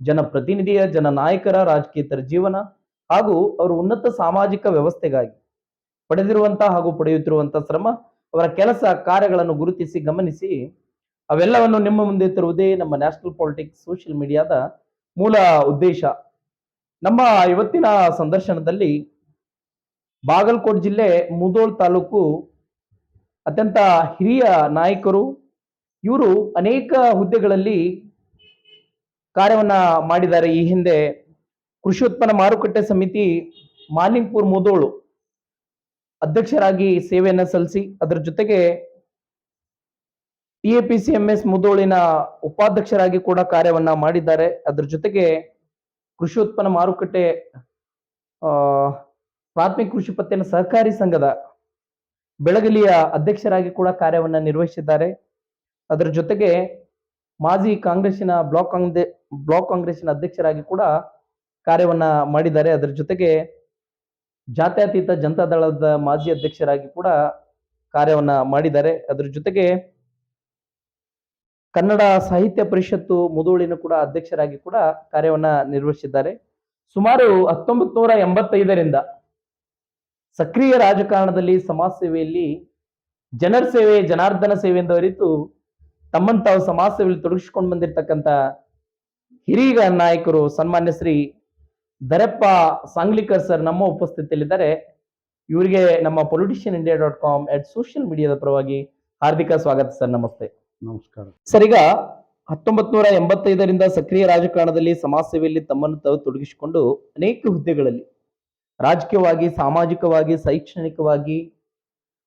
ಜನಪ್ರತಿನಿಧಿಯ, ಜನನಾಯಕರ ರಾಜಕೀಯತರ ಜೀವನ ಹಾಗೂ ಅವರು ಉನ್ನತ ಸಾಮಾಜಿಕ ವ್ಯವಸ್ಥೆಗಾಗಿ ಪಡೆದಿರುವಂತಹ ಹಾಗೂ ಪಡೆಯುತ್ತಿರುವಂತಹ ಶ್ರಮ, ಅವರ ಕೆಲಸ ಕಾರ್ಯಗಳನ್ನು ಗುರುತಿಸಿ ಗಮನಿಸಿ, ಅವೆಲ್ಲವನ್ನು ನಿಮ್ಮ ಮುಂದೆ ತರುವುದೇ ನಮ್ಮ ನ್ಯಾಷನಲ್ ಪಾಲಿಟಿಕ್ಸ್ ಸೋಷಿಯಲ್ ಮೀಡಿಯಾದ ಮೂಲ ಉದ್ದೇಶ. ನಮ್ಮ ಇವತ್ತಿನ ಸಂದರ್ಶನದಲ್ಲಿ ಬಾಗಲಕೋಟೆ ಜಿಲ್ಲೆ ಮುದೋಳ್ ತಾಲೂಕು ಅತ್ಯಂತ ಹಿರಿಯ ನಾಯಕರು, ಇವರು ಅನೇಕ ಹುದ್ದೆಗಳಲ್ಲಿ ಕಾರ್ಯವನ್ನ ಮಾಡಿದ್ದಾರೆ. ಈ ಹಿಂದೆ ಕೃಷಿ ಉತ್ಪನ್ನ ಮಾರುಕಟ್ಟೆ ಸಮಿತಿ ಮಾಲಿಂಗ್ಪುರ್ ಮುದೋಳು ಅಧ್ಯಕ್ಷರಾಗಿ ಸೇವೆಯನ್ನ ಸಲ್ಲಿಸಿ, ಅದರ ಜೊತೆಗೆ ಟಿಎಪಿಸಿ ಎಂ ಎಸ್ ಮುದೋಳಿನ ಉಪಾಧ್ಯಕ್ಷರಾಗಿ ಕೂಡ ಕಾರ್ಯವನ್ನ ಮಾಡಿದ್ದಾರೆ. ಅದರ ಜೊತೆಗೆ ಕೃಷಿ ಉತ್ಪನ್ನ ಮಾರುಕಟ್ಟೆ ಪ್ರಾಥಮಿಕ ಕೃಷಿ ಪತ್ತಿನ ಸಹಕಾರಿ ಸಂಘದ ಬೆಳಗಲಿಯ ಅಧ್ಯಕ್ಷರಾಗಿ ಕೂಡ ಕಾರ್ಯವನ್ನ ನಿರ್ವಹಿಸಿದ್ದಾರೆ. ಅದರ ಜೊತೆಗೆ ಮಾಜಿ ಕಾಂಗ್ರೆಸ್ಸಿನ ಬ್ಲಾಕ್ ಕಾಂಗ್ರೆ, ಬ್ಲಾಕ್ ಕಾಂಗ್ರೆಸ್ಸಿನ ಅಧ್ಯಕ್ಷರಾಗಿ ಕೂಡ ಕಾರ್ಯವನ್ನ ಮಾಡಿದ್ದಾರೆ. ಅದರ ಜೊತೆಗೆ ಜಾತ್ಯತೀತ ಜನತಾ ದಳದ ಮಾಜಿ ಅಧ್ಯಕ್ಷರಾಗಿ ಕೂಡ ಕಾರ್ಯವನ್ನ ಮಾಡಿದ್ದಾರೆ. ಅದರ ಜೊತೆಗೆ ಕನ್ನಡ ಸಾಹಿತ್ಯ ಪರಿಷತ್ತು ಮುದೋಳಿನ ಕೂಡ ಅಧ್ಯಕ್ಷರಾಗಿ ಕೂಡ ಕಾರ್ಯವನ್ನ ನಿರ್ವಹಿಸಿದ್ದಾರೆ. ಸುಮಾರು ಹತ್ತೊಂಬತ್ ನೂರ ಎಂಬತ್ತೈದರಿಂದ ಸಕ್ರಿಯ ರಾಜಕಾರಣದಲ್ಲಿ ಸಮಾಜ ಸೇವೆಯಲ್ಲಿ ಜನರ ಸೇವೆ, ಜನಾರ್ದನ ಸೇವೆ ಅರಿತು ತಮ್ಮನ್ನು ತಾವು ಸಮಾಜ ಸೇವೆಯಲ್ಲಿ ತೊಡಗಿಸಿಕೊಂಡು ಬಂದಿರತಕ್ಕಂತ ಹಿರಿಯ ನಾಯಕರು ಸನ್ಮಾನ್ಯ ಶ್ರೀ ದರಪ್ಪ ಸಾಂಗ್ಲಿಕರ್ ಸರ್ ನಮ್ಮ ಉಪಸ್ಥಿತಿಯಲ್ಲಿದ್ದಾರೆ. ಇವರಿಗೆ ನಮ್ಮ politician India dot com at social ಮೀಡಿಯಾದ ಪರವಾಗಿ ಹಾರ್ದಿಕ ಸ್ವಾಗತ ಸರ್ ನಮಸ್ತೆ. ನಮಸ್ಕಾರ. ಸರ್ ಈಗ ಹತ್ತೊಂಬತ್ ನೂರ ಎಂಬತ್ತೈದರಿಂದ ಸಕ್ರಿಯ ರಾಜಕಾರಣದಲ್ಲಿ ಸಮಾಜ ಸೇವೆಯಲ್ಲಿ ತಮ್ಮನ್ನು ತಾವು ತೊಡಗಿಸಿಕೊಂಡು ಅನೇಕ ಹುದ್ದೆಗಳಲ್ಲಿ ರಾಜಕೀಯವಾಗಿ ಸಾಮಾಜಿಕವಾಗಿ ಶೈಕ್ಷಣಿಕವಾಗಿ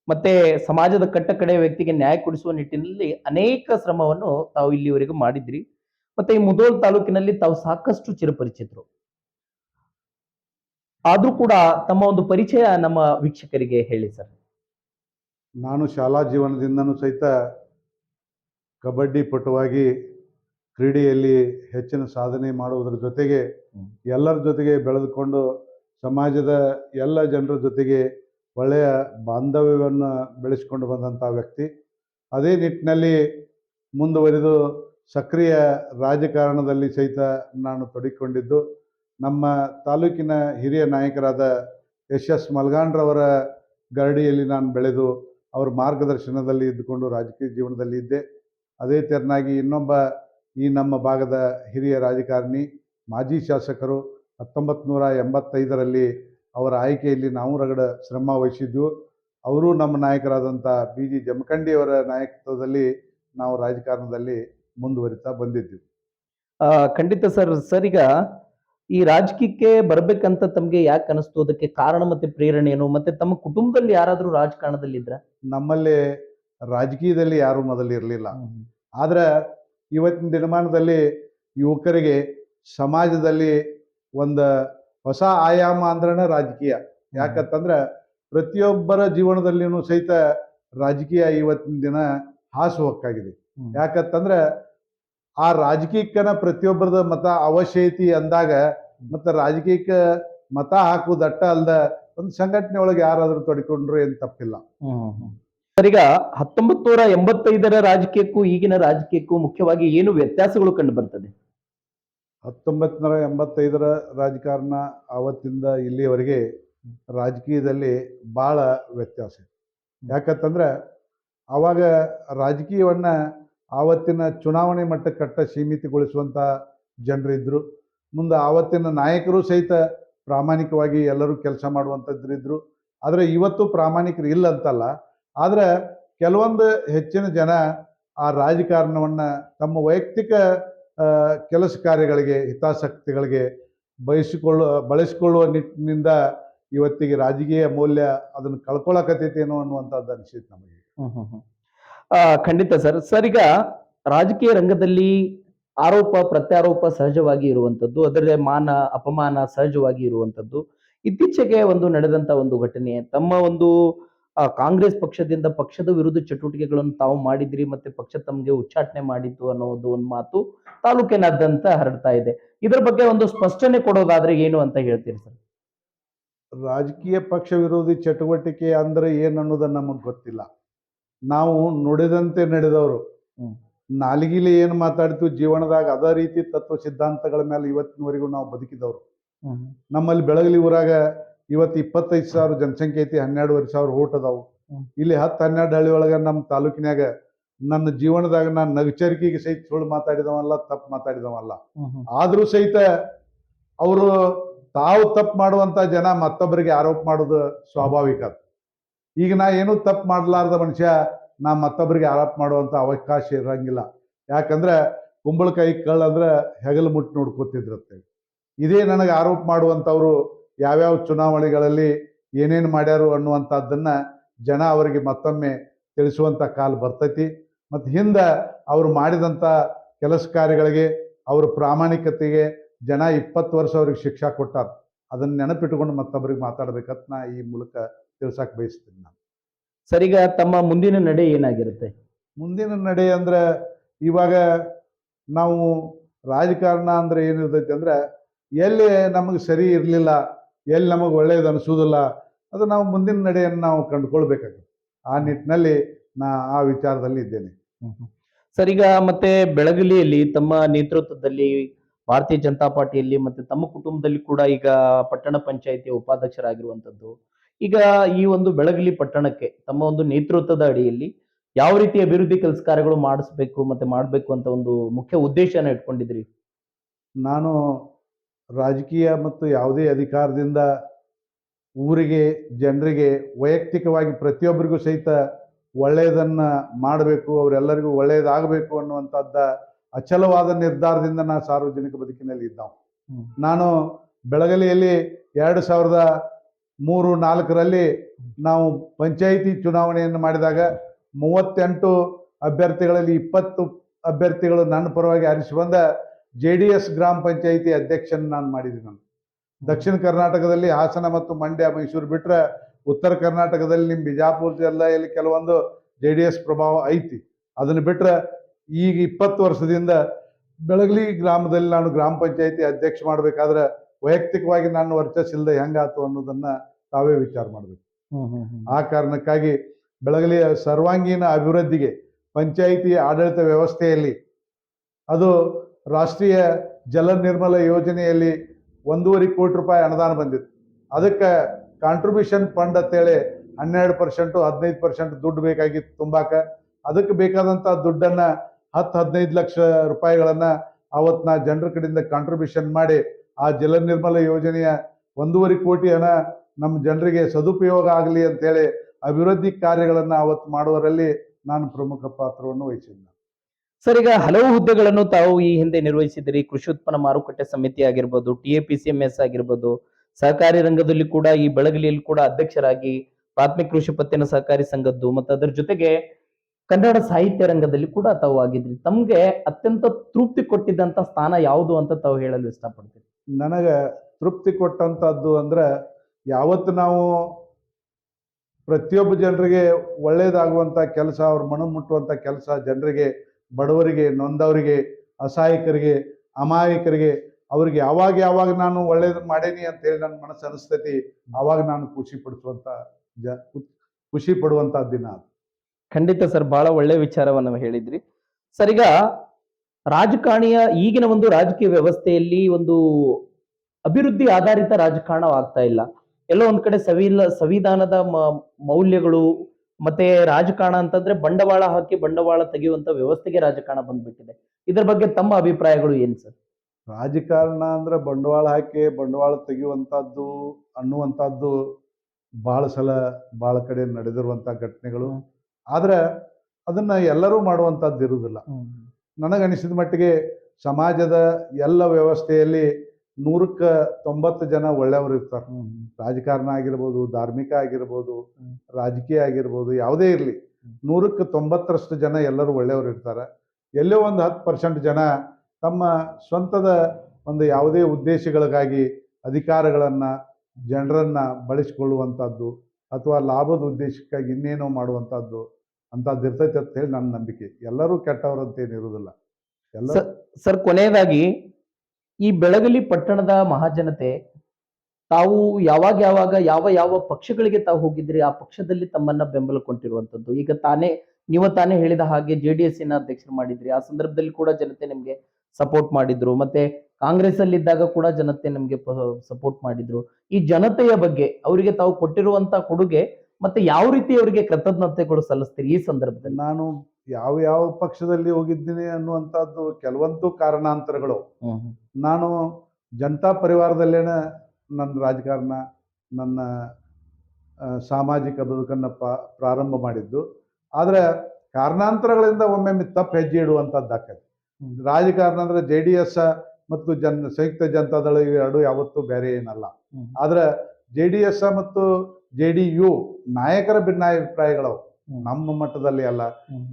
ಮತ್ತೆ ಸಮಾಜದ ಕಟ್ಟ ಕಡೆಯ ವ್ಯಕ್ತಿಗೆ ನ್ಯಾಯ ಕೊಡಿಸುವ ನಿಟ್ಟಿನಲ್ಲಿ ಅನೇಕ ಶ್ರಮವನ್ನು ತಾವು ಇಲ್ಲಿವರೆಗೂ ಮಾಡಿದ್ರಿ. ಮತ್ತೆ ಈ ಮುಧೋಲ್ ತಾಲೂಕಿನಲ್ಲಿ ತಾವು ಸಾಕಷ್ಟು ಚಿರಪರಿಚಿತರು. ಆದ್ರೂ ಕೂಡ ತಮ್ಮ ಒಂದು ಪರಿಚಯ ನಮ್ಮ ವೀಕ್ಷಕರಿಗೆ ಹೇಳಿ ಸರ್. ನಾನು ಶಾಲಾ ಜೀವನದಿಂದನೂ ಸಹಿತ ಕಬಡ್ಡಿ ಪಟುವಾಗಿ ಕ್ರೀಡೆಯಲ್ಲಿ ಹೆಚ್ಚಿನ ಸಾಧನೆ ಮಾಡುವುದರ ಜೊತೆಗೆ ಎಲ್ಲರ ಜೊತೆಗೆ ಬೆಳೆದುಕೊಂಡು ಸಮಾಜದ ಎಲ್ಲ ಜನರ ಜೊತೆಗೆ ಒಳ್ಳೆಯ ಬಾಂಧವ್ಯವನ್ನು ಬೆಳೆಸಿಕೊಂಡು ಬಂದಂಥ ವ್ಯಕ್ತಿ. ಅದೇ ನಿಟ್ಟಿನಲ್ಲಿ ಮುಂದುವರಿದು ಸಕ್ರಿಯ ರಾಜಕಾರಣದಲ್ಲಿ ಸಹಿತ ನಾನು ತೊಡಗಿಕೊಂಡಿದ್ದು. ನಮ್ಮ ತಾಲೂಕಿನ ಹಿರಿಯ ನಾಯಕರಾದ ಎಸ್ ಎಸ್ ಮಲ್ಗಾಂಡ್ರವರ ಗರಡಿಯಲ್ಲಿ ನಾನು ಬೆಳೆದು ಅವರ ಮಾರ್ಗದರ್ಶನದಲ್ಲಿ ಇದ್ದುಕೊಂಡು ರಾಜಕೀಯ ಜೀವನದಲ್ಲಿ ಇದ್ದೆ. ಅದೇ ತೆರನಾಗಿ ಇನ್ನೊಬ್ಬ ಈ ನಮ್ಮ ಭಾಗದ ಹಿರಿಯ ರಾಜಕಾರಣಿ, ಮಾಜಿ ಶಾಸಕರು ಹತ್ತೊಂಬತ್ತು ನೂರ ಎಂಬತ್ತೈದರಲ್ಲಿ ಅವರ ಆಯ್ಕೆಯಲ್ಲಿ ನಾವು ರಗಡ ಶ್ರಮ ವಹಿಸಿದ್ವು ಅವರು ನಮ್ಮ ನಾಯಕರಾದಂಥ ಬಿ ಜಿ ಜಮಖಂಡಿಯವರ ನಾಯಕತ್ವದಲ್ಲಿ ನಾವು ರಾಜಕಾರಣದಲ್ಲಿ ಮುಂದುವರಿತಾ ಬಂದಿದ್ವಿ ಖಂಡಿತ ಸರ್. ಸರ್ ಈಗ ಈ ರಾಜಕೀಯಕ್ಕೆ ಬರಬೇಕಂತ ತಮಗೆ ಯಾಕೆ ಅನಿಸ್ತು? ಅದಕ್ಕೆ ಕಾರಣ ಮತ್ತೆ ಪ್ರೇರಣೆ ಏನು? ಮತ್ತೆ ತಮ್ಮ ಕುಟುಂಬದಲ್ಲಿ ಯಾರಾದರೂ ರಾಜಕಾರಣದಲ್ಲಿ ಇದ್ರ? ನಮ್ಮಲ್ಲಿ ರಾಜಕೀಯದಲ್ಲಿ ಯಾರೂ ಮೊದಲಿರಲಿಲ್ಲ ಆದ್ರೆ ಇವತ್ತಿನ ದಿನಮಾನದಲ್ಲಿ ಯುವಕರಿಗೆ ಸಮಾಜದಲ್ಲಿ ಒಂದು ಹೊಸ ಆಯಾಮ ಅಂದ್ರನ ರಾಜಕೀಯ. ಯಾಕಂತಂದ್ರೆ ಪ್ರತಿಯೊಬ್ಬರ ಜೀವನದಲ್ಲಿನೂ ಸಹಿತ ರಾಜಕೀಯ ಇವತ್ತಿನ ದಿನ ಹಾಸುಹೊಕ್ಕಾಗಿದೆ. ಯಾಕಂತಂದ್ರೆ ಆ ರಾಜಕೀಯಕ್ಕನ ಪ್ರತಿಯೊಬ್ಬರದ ಮತ ಅವಶ್ಯ ಐತಿ ಅಂದಾಗ ಮತ್ತೆ ರಾಜಕೀಯಕ್ಕೆ ಮತ ಹಾಕುವುದಟ್ಟ ಅಲ್ದ ಒಂದು ಸಂಘಟನೆ ಒಳಗೆ ಯಾರಾದ್ರೂ ತೊಡಿಕೊಂಡ್ರು ಏನು ತಪ್ಪಿಲ್ಲ. ಸರಿಗ ಈಗ ಹತ್ತೊಂಬತ್ ನೂರ ಎಂಬತ್ತೈದರ ರಾಜಕೀಯಕ್ಕೂ ಈಗಿನ ರಾಜಕೀಯಕ್ಕೂ ಮುಖ್ಯವಾಗಿ ಏನು ವ್ಯತ್ಯಾಸಗಳು ಕಂಡು ಬರ್ತದೆ? ಹತ್ತೊಂಬತ್ತು ನೂರ ಎಂಬತ್ತೈದರ ರಾಜಕಾರಣ ಆವತ್ತಿಂದ ಇಲ್ಲಿಯವರೆಗೆ ರಾಜಕೀಯದಲ್ಲಿ ಭಾಳ ವ್ಯತ್ಯಾಸ ಇದೆ. ಯಾಕಂತಂದ್ರೆ ಆವಾಗ ರಾಜಕೀಯವನ್ನು ಆವತ್ತಿನ ಚುನಾವಣೆ ಮಟ್ಟಕ್ಕೆ ಕಟ್ಟ ಸೀಮಿತಗೊಳಿಸುವಂಥ ಜನರಿದ್ದರು ಮುಂದೆ ಆವತ್ತಿನ ನಾಯಕರು ಸಹಿತ ಪ್ರಾಮಾಣಿಕವಾಗಿ ಎಲ್ಲರೂ ಕೆಲಸ ಮಾಡುವಂಥದ್ರಿದ್ರು ಆದರೆ ಇವತ್ತು ಪ್ರಾಮಾಣಿಕರು ಇಲ್ಲ ಅಂತಲ್ಲ. ಆದರೆ ಕೆಲವೊಂದು ಹೆಚ್ಚಿನ ಜನ ಆ ರಾಜಕಾರಣವನ್ನು ತಮ್ಮ ವೈಯಕ್ತಿಕ ಕೆಲಸ ಕಾರ್ಯಗಳಿಗೆ, ಹಿತಾಸಕ್ತಿಗಳಿಗೆ ಬಯಸಿಕೊಳ್ಳುವ ಬಳಸಿಕೊಳ್ಳುವ ನಿಟ್ಟಿನಿಂದ ಇವತ್ತಿಗೆ ರಾಜಕೀಯ ಮೌಲ್ಯ ಅದನ್ನು ಕಳ್ಕೊಳಕತ್ತೈತೇನೋ ಅನ್ನುವಂಥದ್ದು ಅನಿಸಿತ್ತು ನಮಗೆ. ಖಂಡಿತ ಸರ್. ಸರ್, ಈಗ ರಾಜಕೀಯ ರಂಗದಲ್ಲಿ ಆರೋಪ, ಪ್ರತ್ಯಾರೋಪ ಸಹಜವಾಗಿ ಇರುವಂಥದ್ದು, ಅದರಲ್ಲೇ ಮಾನ, ಅಪಮಾನ ಸಹಜವಾಗಿ ಇರುವಂಥದ್ದು. ಇತ್ತೀಚೆಗೆ ಒಂದು ನಡೆದಂತ ಒಂದು ಘಟನೆ, ತಮ್ಮ ಒಂದು ಆ, ಕಾಂಗ್ರೆಸ್ ಪಕ್ಷದಿಂದ ಪಕ್ಷದ ವಿರುದ್ಧ ಚಟುವಟಿಕೆಗಳನ್ನು ತಾವು ಮಾಡಿದ್ರಿ ಮತ್ತೆ ಪಕ್ಷ ತಮಗೆ ಉಚ್ಚಾಟನೆ ಮಾಡಿತ್ತು ಅನ್ನೋದು ಒಂದು ಮಾತು ತಾಲೂಕಿನಾದ್ಯಂತ ಹರಡ್ತಾ ಇದೆ. ಇದರ ಬಗ್ಗೆ ಒಂದು ಸ್ಪಷ್ಟನೆ ಕೊಡೋದಾದ್ರೆ ಏನು ಅಂತ ಹೇಳ್ತೀರಿ ಸರ್? ರಾಜಕೀಯ ಪಕ್ಷ ವಿರೋಧಿ ಚಟುವಟಿಕೆ ಅಂದ್ರೆ ಏನು ಅನ್ನೋದನ್ನ ನಮಗೆ ಗೊತ್ತಿಲ್ಲ. ನಾವು ನುಡಿದಂತೆ ನಡೆದವರು. ನಾಲಿಗಿಲಿ ಏನು ಮಾತಾಡ್ತೀವಿ ಜೀವನದಾಗ ಅದೇ ರೀತಿ ತತ್ವ ಸಿದ್ಧಾಂತಗಳ ಮೇಲೆ ಇವತ್ತಿನವರೆಗೂ ನಾವು ಬದುಕಿದವರು. ನಮ್ಮಲ್ಲಿ ಬೆಳಗಲಿ ಊರಾಗ ಇವತ್ತು ಇಪ್ಪತ್ತೈದು ಸಾವಿರ ಜನಸಂಖ್ಯೆ ಐತಿ ಹನ್ನೆರಡುವರೆ ಸಾವಿರ ಓಟ್ ಅದಾವು. ಇಲ್ಲಿ ಹತ್ತು ಹನ್ನೆರಡು ಹಳ್ಳಿ ಒಳಗೆ ನಮ್ಮ ತಾಲೂಕಿನಾಗ ನನ್ನ ಜೀವನದಾಗ ನಾನು ನಗಚರಿಕೆಗೆ ಸಹಿತ ಸುಳ್ಳು ಮಾತಾಡಿದವಲ್ಲ ತಪ್ಪು ಮಾತಾಡಿದವಲ್ಲ ಆದರೂ ಸಹಿತ ಅವರು ತಾವು ತಪ್ಪು ಮಾಡುವಂತ ಜನ ಮತ್ತೊಬ್ಬರಿಗೆ ಆರೋಪ ಮಾಡೋದು ಸ್ವಾಭಾವಿಕ. ಅದು. ಈಗ ನಾ ಏನೂ ತಪ್ಪು ಮಾಡಲಾರ್ದ ಮನುಷ್ಯ ನಾ ಮತ್ತೊಬ್ಬರಿಗೆ ಆರೋಪ ಮಾಡುವಂತ ಅವಕಾಶ ಇರಂಗಿಲ್ಲ. ಯಾಕಂದ್ರೆ ಕುಂಬಳಕಾಯಿ ಕಳ್ಳ ಅಂದ್ರೆ ಹೆಗಲು ಮುಟ್ಟು ನೋಡ್ಕೋತಿದ್ರತ್ತೆ ಇದೇ ನನಗೆ ಆರೋಪ ಮಾಡುವಂಥವ್ರು ಯಾವ್ಯಾವ ಚುನಾವಣೆಗಳಲ್ಲಿ ಏನೇನು ಮಾಡ್ಯಾರು ಅನ್ನುವಂಥದ್ದನ್ನ ಜನ ಅವರಿಗೆ ಮತ್ತೊಮ್ಮೆ ತಿಳಿಸುವಂಥ ಕಾಲ ಬರ್ತೈತಿ. ಮತ್ತು ಹಿಂದೆ ಅವರು ಮಾಡಿದಂಥ ಕೆಲಸ ಕಾರ್ಯಗಳಿಗೆ ಅವ್ರ ಪ್ರಾಮಾಣಿಕತೆಗೆ ಜನ ಇಪ್ಪತ್ತು ವರ್ಷ ಅವ್ರಿಗೆ ಶಿಕ್ಷಾ ಕೊಟ್ಟಾರ. ಅದನ್ನ ನೆನಪಿಟ್ಟುಕೊಂಡು ಮತ್ತೊಬ್ಬರಿಗೆ ಮಾತಾಡ್ಬೇಕಂತ ನಾ ಈ ಮೂಲಕ ತಿಳ್ಸಕ್ ಬಯಸ್ತೀನಿ ನಾನು. ಸರಿಗ ತಮ್ಮ ಮುಂದಿನ ನಡೆ ಏನಾಗಿರುತ್ತೆ? ಮುಂದಿನ ನಡೆ ಅಂದ್ರೆ ಇವಾಗ ನಾವು ರಾಜಕಾರಣ ಅಂದ್ರೆ ಏನಿರ್ತೈತಿ ಅಂದ್ರೆ ಎಲ್ಲಿ ನಮಗೆ ಸರಿ ಇರಲಿಲ್ಲ ಎಲ್ಲಿ ನಮಗೆ ಒಳ್ಳೆಯದು ಅನಿಸೋದಿಲ್ಲ ಅದು ನಾವು ಮುಂದಿನ ನಡೆಯನ್ನು ನಾವು ಕಂಡುಕೊಳ್ಬೇಕಾಗುತ್ತೆ. ಆ ನಿಟ್ಟಿನಲ್ಲಿ ನಾ ಆ ವಿಚಾರದಲ್ಲಿ ಇದ್ದೇನೆ. ಸರ್ ಈಗ ಮತ್ತೆ ಬೆಳಗಲಿಯಲ್ಲಿ ತಮ್ಮ ನೇತೃತ್ವದಲ್ಲಿ ಭಾರತೀಯ ಜನತಾ ಪಾರ್ಟಿಯಲ್ಲಿ ಮತ್ತೆ ತಮ್ಮ ಕುಟುಂಬದಲ್ಲಿ ಕೂಡ ಈಗ ಪಟ್ಟಣ ಪಂಚಾಯಿತಿ ಉಪಾಧ್ಯಕ್ಷರಾಗಿರುವಂತದ್ದು ಈಗ ಈ ಒಂದು ಬೆಳಗಲಿ ಪಟ್ಟಣಕ್ಕೆ ತಮ್ಮ ಒಂದು ನೇತೃತ್ವದ ಅಡಿಯಲ್ಲಿ ಯಾವ ರೀತಿ ಅಭಿವೃದ್ಧಿ ಕೆಲಸ ಕಾರ್ಯಗಳು ಮಾಡಿಸ್ಬೇಕು ಮತ್ತೆ ಮಾಡಬೇಕು ಅಂತ ಒಂದು ಮುಖ್ಯ ಉದ್ದೇಶನ ಇಟ್ಕೊಂಡಿದ್ರಿ ನಾನು ರಾಜಕೀಯ ಮತ್ತು ಯಾವುದೇ ಅಧಿಕಾರದಿಂದ ಊರಿಗೆ ಜನರಿಗೆ ವೈಯಕ್ತಿಕವಾಗಿ ಪ್ರತಿಯೊಬ್ಬರಿಗೂ ಸಹಿತ ಒಳ್ಳೆಯದನ್ನು ಮಾಡಬೇಕು ಅವರೆಲ್ಲರಿಗೂ ಒಳ್ಳೆಯದಾಗಬೇಕು ಅನ್ನುವಂಥದ್ದ ಅಚಲವಾದ ನಿರ್ಧಾರದಿಂದ ನಾ ಸಾರ್ವಜನಿಕ ಬದುಕಿನಲ್ಲಿ ಇದ್ದಾವೆ. ನಾನು ಬೆಳಗಲಿಯಲ್ಲಿ ಎರಡು ಸಾವಿರದ ಮೂರು ನಾಲ್ಕರಲ್ಲಿ ನಾವು ಪಂಚಾಯಿತಿ ಚುನಾವಣೆಯನ್ನು ಮಾಡಿದಾಗ ಮೂವತ್ತೆಂಟು ಅಭ್ಯರ್ಥಿಗಳಲ್ಲಿ ಇಪ್ಪತ್ತು ಅಭ್ಯರ್ಥಿಗಳು ನನ್ನ ಪರವಾಗಿ ಆರಿಸಿ ಬಂದ ಜೆ ಡಿ ಎಸ್ ಗ್ರಾಮ ಪಂಚಾಯಿತಿ ಅಧ್ಯಕ್ಷನ ನಾನು ಮಾಡಿದ್ದೀನಿ ನಾನು. ದಕ್ಷಿಣ ಕರ್ನಾಟಕದಲ್ಲಿ ಹಾಸನ ಮತ್ತು ಮಂಡ್ಯ ಮೈಸೂರು ಬಿಟ್ರೆ ಉತ್ತರ ಕರ್ನಾಟಕದಲ್ಲಿ ನಿಮ್ಮ ಬಿಜಾಪುರ ಜಿಲ್ಲೆಯಲ್ಲಿ ಕೆಲವೊಂದು ಜೆ ಡಿ ಎಸ್ ಪ್ರಭಾವ ಐತಿ. ಅದನ್ನು ಬಿಟ್ರೆ ಈಗ ಇಪ್ಪತ್ತು ವರ್ಷದಿಂದ ಬೆಳಗಲಿ ಗ್ರಾಮದಲ್ಲಿ ನಾನು ಗ್ರಾಮ ಪಂಚಾಯಿತಿ ಅಧ್ಯಕ್ಷ ಮಾಡಬೇಕಾದ್ರೆ ವೈಯಕ್ತಿಕವಾಗಿ ನಾನು ವರ್ಚಸ್ಸಿಲ್ಲದೆ ಹೆಂಗಾತು ಅನ್ನೋದನ್ನ ತಾವೇ ವಿಚಾರ ಮಾಡಬೇಕು. ಆ ಕಾರಣಕ್ಕಾಗಿ ಬೆಳಗಲಿಯ ಸರ್ವಾಂಗೀಣ ಅಭಿವೃದ್ಧಿಗೆ ಪಂಚಾಯಿತಿ ಆಡಳಿತ ವ್ಯವಸ್ಥೆಯಲ್ಲಿ ಅದು ರಾಷ್ಟ್ರೀಯ ಜಲ ನಿರ್ಮಲ ಯೋಜನೆಯಲ್ಲಿ ಒಂದೂವರೆ ಕೋಟಿ ರೂಪಾಯಿ ಅನುದಾನ ಬಂದಿತ್ತು. ಅದಕ್ಕೆ ಕಾಂಟ್ರಿಬ್ಯೂಷನ್ ಫಂಡ್ ಅಂತೇಳಿ ಹನ್ನೆರಡು ಪರ್ಸೆಂಟು ಹದಿನೈದು ಪರ್ಸೆಂಟ್ ದುಡ್ಡು ಬೇಕಾಗಿತ್ತು ತುಂಬಾಕ. ಅದಕ್ಕೆ ಬೇಕಾದಂಥ ದುಡ್ಡನ್ನು ಹತ್ತು ಹದಿನೈದು ಲಕ್ಷ ರೂಪಾಯಿಗಳನ್ನು ಅವತ್ತು ನಾ ಜನರ ಕಡೆಯಿಂದ ಕಾಂಟ್ರಿಬ್ಯೂಷನ್ ಮಾಡಿ ಆ ಜಲ ನಿರ್ಮಲ ಯೋಜನೆಯ ಒಂದೂವರೆ ಕೋಟಿ ಹಣ ನಮ್ಮ ಜನರಿಗೆ ಸದುಪಯೋಗ ಆಗಲಿ ಅಂತೇಳಿ ಅಭಿವೃದ್ಧಿ ಕಾರ್ಯಗಳನ್ನು ಅವತ್ತು ಮಾಡುವರಲ್ಲಿ ನಾನು ಪ್ರಮುಖ ಪಾತ್ರವನ್ನು ವಹಿಸಿದ್ದೆ. ಸರ್, ಈಗ ಹಲವು ಹುದ್ದೆಗಳನ್ನು ತಾವು ಈ ಹಿಂದೆ ನಿರ್ವಹಿಸಿದ್ರಿ. ಕೃಷಿ ಉತ್ಪನ್ನ ಮಾರುಕಟ್ಟೆ ಸಮಿತಿ ಆಗಿರ್ಬೋದು, T A P, C M S ಆಗಿರ್ಬೋದು, ಸಹಕಾರಿ ರಂಗದಲ್ಲಿ ಕೂಡ ಈ ಬೆಳಗಲಿಯಲ್ಲಿ ಕೂಡ ಅಧ್ಯಕ್ಷರಾಗಿ ಪ್ರಾಥಮಿಕ ಕೃಷಿ ಪತ್ತಿನ ಸಹಕಾರಿ ಸಂಘದ್ದು ಮತ್ತು ಅದರ ಜೊತೆಗೆ ಕನ್ನಡ ಸಾಹಿತ್ಯ ರಂಗದಲ್ಲಿ ಕೂಡ ತಾವು ಆಗಿದ್ರಿ. ತಮ್ಗೆ ಅತ್ಯಂತ ತೃಪ್ತಿ ಕೊಟ್ಟಿದ್ದಂತ ಸ್ಥಾನ ಯಾವುದು ಅಂತ ತಾವು ಹೇಳಲು ಇಷ್ಟಪಡ್ತೀರಿ? ನನಗೆ ತೃಪ್ತಿ ಕೊಟ್ಟಂಥದ್ದು ಅಂದ್ರೆ ಯಾವತ್ತು ನಾವು ಪ್ರತಿಯೊಬ್ಬ ಜನರಿಗೆ ಒಳ್ಳೆಯದಾಗುವಂಥ ಕೆಲಸ, ಅವ್ರ ಮನ ಮುಟ್ಟುವಂಥ ಕೆಲಸ ಜನರಿಗೆ ಬಡವರಿಗೆ, ನೊಂದವರಿಗೆ, ಅಸಹಾಯಕರಿಗೆ, ಅಮಾಯಕರಿಗೆ, ಅವ್ರಿಗೆ ಯಾವಾಗ ಯಾವಾಗ ನಾನು ಒಳ್ಳೇದು ಮಾಡೇನಿ ಅಂತ ಹೇಳಿ ನನ್ನ ಮನಸ್ಸು ಅನಿಸ್ತೈತಿ ಆವಾಗ ನಾನು ಖುಷಿ ಪಡಿಸುವಂತ ಖುಷಿ ಪಡುವಂತ ದಿನ ಅದು. ಖಂಡಿತ ಸರ್, ಬಹಳ ಒಳ್ಳೆ ವಿಚಾರವನ್ನು ಹೇಳಿದ್ರಿ ಸರ್ ಈಗ ರಾಜಕಾರಣಿಯ ಈಗಿನ ಒಂದು ರಾಜಕೀಯ ವ್ಯವಸ್ಥೆಯಲ್ಲಿ ಒಂದು ಅಭಿವೃದ್ಧಿ ಆಧಾರಿತ ರಾಜಕಾರಣ ಆಗ್ತಾ ಇಲ್ಲ ಎಲ್ಲೋ ಒಂದ್ ಕಡೆ ಸಂವಿಧಾನದ ಮ- ಮೌಲ್ಯಗಳು ಮತ್ತೆ ರಾಜಕಾರಣ ಅಂತಂದ್ರೆ ಬಂಡವಾಳ ಹಾಕಿ ಬಂಡವಾಳ ತೆಗೆಯುವಂತ ವ್ಯವಸ್ಥೆಗೆ ರಾಜಕಾರಣ ಬಂದ್ಬಿಟ್ಟಿದೆ. ಇದ್ರ ಬಗ್ಗೆ ತಮ್ಮ ಅಭಿಪ್ರಾಯಗಳು ಏನ್ ಸರ್? ರಾಜಕಾರಣ ಅಂದ್ರೆ ಬಂಡವಾಳ ಹಾಕಿ ಬಂಡವಾಳ ತೆಗೆಯುವಂಥದ್ದು ಅನ್ನುವಂಥದ್ದು ಬಹಳ ಸಲ ಬಹಳ ಕಡೆ ನಡೆದಿರುವಂಥ ಘಟನೆಗಳು. ಆದ್ರೆ ಅದನ್ನ ಎಲ್ಲರೂ ಮಾಡುವಂಥದ್ದು ಇರುವುದಿಲ್ಲ ನನಗನಿಸಿದ ಮಟ್ಟಿಗೆ ಸಮಾಜದ ಎಲ್ಲ ವ್ಯವಸ್ಥೆಯಲ್ಲಿ ನೂರಕ್ಕೆ ತೊಂಬತ್ತು ಜನ ಒಳ್ಳೆಯವರು ಇರ್ತಾರೆ. ರಾಜಕಾರಣ ಆಗಿರ್ಬೋದು ಧಾರ್ಮಿಕ ಆಗಿರ್ಬೋದು ರಾಜಕೀಯ ಆಗಿರ್ಬೋದು ಯಾವುದೇ ಇರಲಿ. ನೂರಕ್ಕೆ ತೊಂಬತ್ತರಷ್ಟು ಜನ ಎಲ್ಲರೂ ಒಳ್ಳೆಯವರು ಇರ್ತಾರೆ. ಎಲ್ಲೋ ಒಂದು ಹತ್ತು ಪರ್ಸೆಂಟ್ ಜನ ತಮ್ಮ ಸ್ವಂತದ ಒಂದು ಯಾವುದೇ ಉದ್ದೇಶಗಳಿಗಾಗಿ ಅಧಿಕಾರಗಳನ್ನು ಜನರನ್ನು ಬಳಸಿಕೊಳ್ಳುವಂಥದ್ದು ಅಥವಾ ಲಾಭದ ಉದ್ದೇಶಕ್ಕಾಗಿ ಇನ್ನೇನೋ ಮಾಡುವಂಥದ್ದು ಅಂತದ್ದು ಇರ್ತೈತೆ ಅಂತ ಹೇಳಿ ನನ್ನ ನಂಬಿಕೆ. ಎಲ್ಲರೂ ಕೆಟ್ಟವರಂತೇನು ಇರುವುದಿಲ್ಲ. ಎಲ್ಲ ಸರ್ ಕೊನೆಯದಾಗಿ ಈ ಬೆಳಗಲಿ ಪಟ್ಟಣದ ಮಹಾಜನತೆ ತಾವು ಯಾವಾಗ ಯಾವಾಗ ಯಾವ ಯಾವ ಪಕ್ಷಗಳಿಗೆ ತಾವು ಹೋಗಿದ್ರಿ, ಆ ಪಕ್ಷದಲ್ಲಿ ತಮ್ಮನ್ನ ಬೆಂಬಲ ಕೊಟ್ಟಿರುವಂತದ್ದು ಈಗ ತಾನೇ, ನೀವು ತಾನೇ ಹೇಳಿದ ಹಾಗೆ ಜೆ ಡಿ ಎಸ್ ಅಧ್ಯಕ್ಷರು ಮಾಡಿದ್ರಿ. ಆ ಸಂದರ್ಭದಲ್ಲಿ ಕೂಡ ಜನತೆ ನಿಮ್ಗೆ ಸಪೋರ್ಟ್ ಮಾಡಿದ್ರು. ಮತ್ತೆ ಕಾಂಗ್ರೆಸ್ ಅಲ್ಲಿ ಇದ್ದಾಗ ಕೂಡ ಜನತೆ ನಿಮ್ಗೆ ಸಪೋರ್ಟ್ ಮಾಡಿದ್ರು. ಈ ಜನತೆಯ ಬಗ್ಗೆ ಅವರಿಗೆ ತಾವು ಕೊಟ್ಟಿರುವಂತ ಕೊಡುಗೆ ಮತ್ತೆ ಯಾವ ರೀತಿ ಅವರಿಗೆ ಕೃತಜ್ಞತೆಗಳು ಸಲ್ಲಿಸ್ತೀರಿ ಈ ಸಂದರ್ಭದಲ್ಲಿ? ನಾನು ಯಾವ ಯಾವ ಪಕ್ಷದಲ್ಲಿ ಹೋಗಿದ್ದೀನಿ ಅನ್ನುವಂಥದ್ದು ಕೆಲವೊಂದು ಕಾರಣಾಂತರಗಳು. ನಾನು ಜನತಾ ಪರಿವಾರದಲ್ಲೇನ ನನ್ನ ರಾಜಕಾರಣ ನನ್ನ ಸಾಮಾಜಿಕ ಬದುಕನ್ನು ಪ ಪ್ರಾರಂಭ ಮಾಡಿದ್ದು. ಆದರೆ ಕಾರಣಾಂತರಗಳಿಂದ ಒಮ್ಮೊಮ್ಮೆ ತಪ್ಪು ಹೆಜ್ಜೆ ಇಡುವಂಥದ್ದು ರಾಜಕಾರಣ ಅಂದರೆ ಜೆ ಡಿ ಎಸ್ ಮತ್ತು ಜನ ಸಂಯುಕ್ತ ಜನತಾದಳ ಎರಡು ಯಾವತ್ತೂ ಬೇರೆ ಏನಲ್ಲ. ಆದರೆ ಜೆ ಡಿ ಎಸ್ ಮತ್ತು ಜೆ ಡಿ ಯು ನಾಯಕರ ಭಿನ್ನಾಭಿಪ್ರಾಯಗಳು. ನಮ್ಮ ಮಟ್ಟದಲ್ಲಿ ಅಲ್ಲ.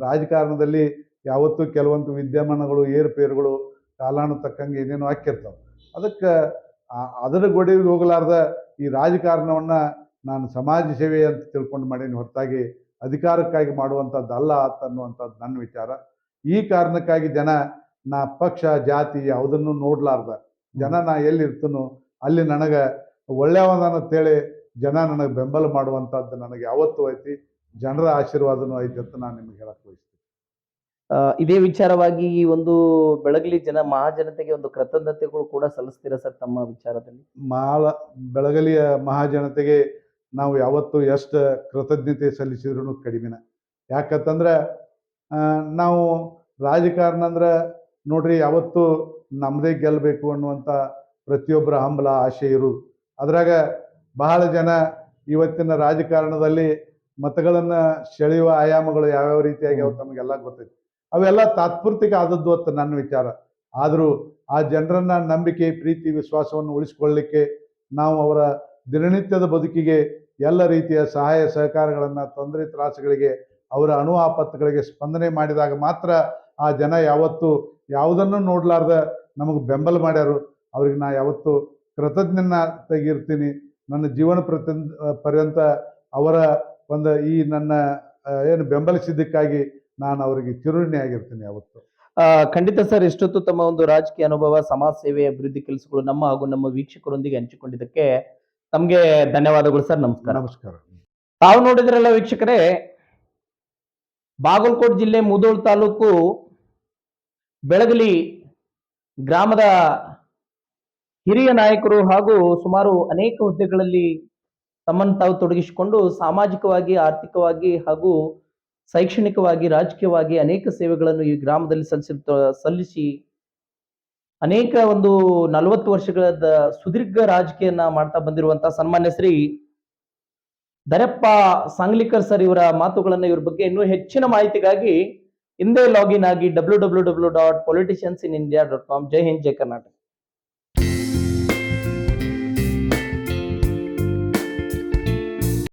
ರಾಜಕಾರಣದಲ್ಲಿ ಯಾವತ್ತೂ ಕೆಲವೊಂದು ವಿದ್ಯಮಾನಗಳು ಏರುಪೇರುಗಳು ಕಾಲಾನು ತಕ್ಕಂಗೆ ಏನೇನೋ ಹಾಕಿರ್ತಾವೆ. ಅದಕ್ಕೆ ಅದರ ಗೊಡೆಗೆ ಹೋಗಲಾರ್ದ ಈ ರಾಜಕಾರಣವನ್ನು ನಾನು ಸಮಾಜ ಸೇವೆ ಅಂತ ತಿಳ್ಕೊಂಡು ಮಾಡೀನಿ ಹೊರತಾಗಿ ಅಧಿಕಾರಕ್ಕಾಗಿ ಮಾಡುವಂಥದ್ದು ಅಲ್ಲ ಅಂತ ಅನ್ನುವಂಥದ್ದು ನನ್ನ ವಿಚಾರ. ಈ ಕಾರಣಕ್ಕಾಗಿ ಜನ ನಾ ಪಕ್ಷ ಜಾತಿ ಯಾವುದನ್ನು ನೋಡ್ಲಾರ್ದ. ಜನ ನಾ ಎಲ್ಲಿ ಇರ್ತನೋ ಅಲ್ಲಿ ನನಗೆ ಒಳ್ಳೆಯವನಂತೇಳಿ ಜನ ನನಗೆ ಬೆಂಬಲ ಮಾಡುವಂಥದ್ದು ನನಗೆ ಯಾವತ್ತೂ ಐತಿ. ಜನರ ಆಶೀರ್ವಾದನೂ ಐತೆ ಅಂತ ನಾನು ನಿಮ್ಗೆ ಹೇಳಕ್ ಬಯಸ್ತೀನಿ. ಇದೇ ವಿಚಾರವಾಗಿ ಈ ಒಂದು ಬೆಳಗಲಿ ಜನ ಮಹಾಜನತೆಗೆ ಒಂದು ಕೃತಜ್ಞತೆಗಳು ಕೂಡ ಸಲ್ಲಿಸ್ತೀರಾ ಸರ್ ತಮ್ಮ ವಿಚಾರದಲ್ಲಿ? ಮಾಲ ಬೆಳಗಲಿಯ ಮಹಾಜನತೆಗೆ ನಾವು ಯಾವತ್ತು ಎಷ್ಟು ಕೃತಜ್ಞತೆ ಸಲ್ಲಿಸಿದ್ರು ಕಡಿಮೆನ. ಯಾಕಂತಂದ್ರೆ ನಾವು ರಾಜಕಾರಣ ಅಂದ್ರೆ ನೋಡ್ರಿ ಯಾವತ್ತು ನಮ್ಮದೇ ಗೆಲ್ಲಬೇಕು ಅನ್ನುವಂಥ ಪ್ರತಿಯೊಬ್ಬರ ಹಂಬಲ ಆಶೆ ಇರು ಅದ್ರಾಗ ಬಹಳ ಜನ ಇವತ್ತಿನ ರಾಜಕಾರಣದಲ್ಲಿ ಮತಗಳನ್ನು ಸೆಳೆಯುವ ಆಯಾಮಗಳು ಯಾವ್ಯಾವ ರೀತಿಯಾಗಿ ಅವು ತಮಗೆಲ್ಲ ಗೊತ್ತೈತಿ. ಅವೆಲ್ಲ ತಾತ್ಪೂರ್ತಿಕ ಆದದ್ದು ಅಂತ ನನ್ನ ವಿಚಾರ. ಆದರೂ ಆ ಜನರನ್ನ ನಂಬಿಕೆ ಪ್ರೀತಿ ವಿಶ್ವಾಸವನ್ನು ಉಳಿಸಿಕೊಳ್ಳಲಿಕ್ಕೆ ನಾವು ಅವರ ದಿನನಿತ್ಯದ ಬದುಕಿಗೆ ಎಲ್ಲ ರೀತಿಯ ಸಹಾಯ ಸಹಕಾರಗಳನ್ನು ತೊಂದರೆ ತ್ರಾಸುಗಳಿಗೆ ಅವರ ಅಣು ಆಪತ್ತುಗಳಿಗೆ ಸ್ಪಂದನೆ ಮಾಡಿದಾಗ ಮಾತ್ರ ಆ ಜನ ಯಾವತ್ತು ಯಾವುದನ್ನು ನೋಡ್ಲಾರ್ದ ನಮಗೆ ಬೆಂಬಲ ಮಾಡ್ಯಾರು. ಅವ್ರಿಗೆ ನಾ ಯಾವತ್ತು ಕೃತಜ್ಞನ ತೆಗಿರ್ತೀನಿ ನನ್ನ ಜೀವನ ಪ್ರತಿ ಪರ್ಯಂತ ಅವರ ಒಂದು ಈ ನನ್ನ ಏನು ಬೆಂಬಲಿಸಿದ್ದಕ್ಕಾಗಿ ನಾನು ಅವರಿಗೆ ತಿರುಣಿ ಆಗಿರ್ತೀನಿ ಯಾವತ್ತು. ಖಂಡಿತ ಸರ್ ಇಷ್ಟೊತ್ತು ತಮ್ಮ ಒಂದು ರಾಜಕೀಯ ಅನುಭವ ಸಮಾಜ ಸೇವೆ ಅಭಿವೃದ್ಧಿ ಕೆಲಸಗಳು ನಮ್ಮ ಹಾಗೂ ನಮ್ಮ ವೀಕ್ಷಕರೊಂದಿಗೆ ಹಂಚಿಕೊಂಡಿದ್ದಕ್ಕೆ ತಮಗೆ ಧನ್ಯವಾದಗಳು ಸರ್ ನಮಸ್ಕಾರ. ನಮಸ್ಕಾರ. ತಾವು ನೋಡಿದ್ರಲ್ಲ ವೀಕ್ಷಕರೇ ಬಾಗಲಕೋಟೆ ಜಿಲ್ಲೆ ಮುದೋಳ್ ತಾಲೂಕು ಬೆಳಗಲಿ ಗ್ರಾಮದ ಹಿರಿಯ ನಾಯಕರು ಹಾಗೂ ಸುಮಾರು ಅನೇಕ ಹುದ್ದೆಗಳಲ್ಲಿ ತಮ್ಮನ್ನು ತಾವು ತೊಡಗಿಸಿಕೊಂಡು ಸಾಮಾಜಿಕವಾಗಿ, ಆರ್ಥಿಕವಾಗಿ ಹಾಗೂ ಶೈಕ್ಷಣಿಕವಾಗಿ, ರಾಜಕೀಯವಾಗಿ ಅನೇಕ ಸೇವೆಗಳನ್ನು ಈ ಗ್ರಾಮದಲ್ಲಿ ಸಲ್ಲಿಸಿ ಸಲ್ಲಿಸಿ ಅನೇಕ ಒಂದು ನಲವತ್ತು ವರ್ಷಗಳ ಸುದೀರ್ಘ ರಾಜಕೀಯನ ಮಾಡ್ತಾ ಬಂದಿರುವಂತಹ ಸನ್ಮಾನ್ಯ ಶ್ರೀ ದರಪ್ಪ ಸಾಂಗ್ಲಿಕರ್ ಸರ್ ಇವರ ಮಾತುಗಳನ್ನ ಇವ್ರ ಬಗ್ಗೆ ಇನ್ನೂ ಹೆಚ್ಚಿನ ಮಾಹಿತಿಗಾಗಿ ಹಿಂದೆ ಲಾಗಿನ್ ಆಗಿ W W W dot politicians in India dot com ಜೈ ಹಿಂದ್, ಜೈ ಕರ್ನಾಟಕ.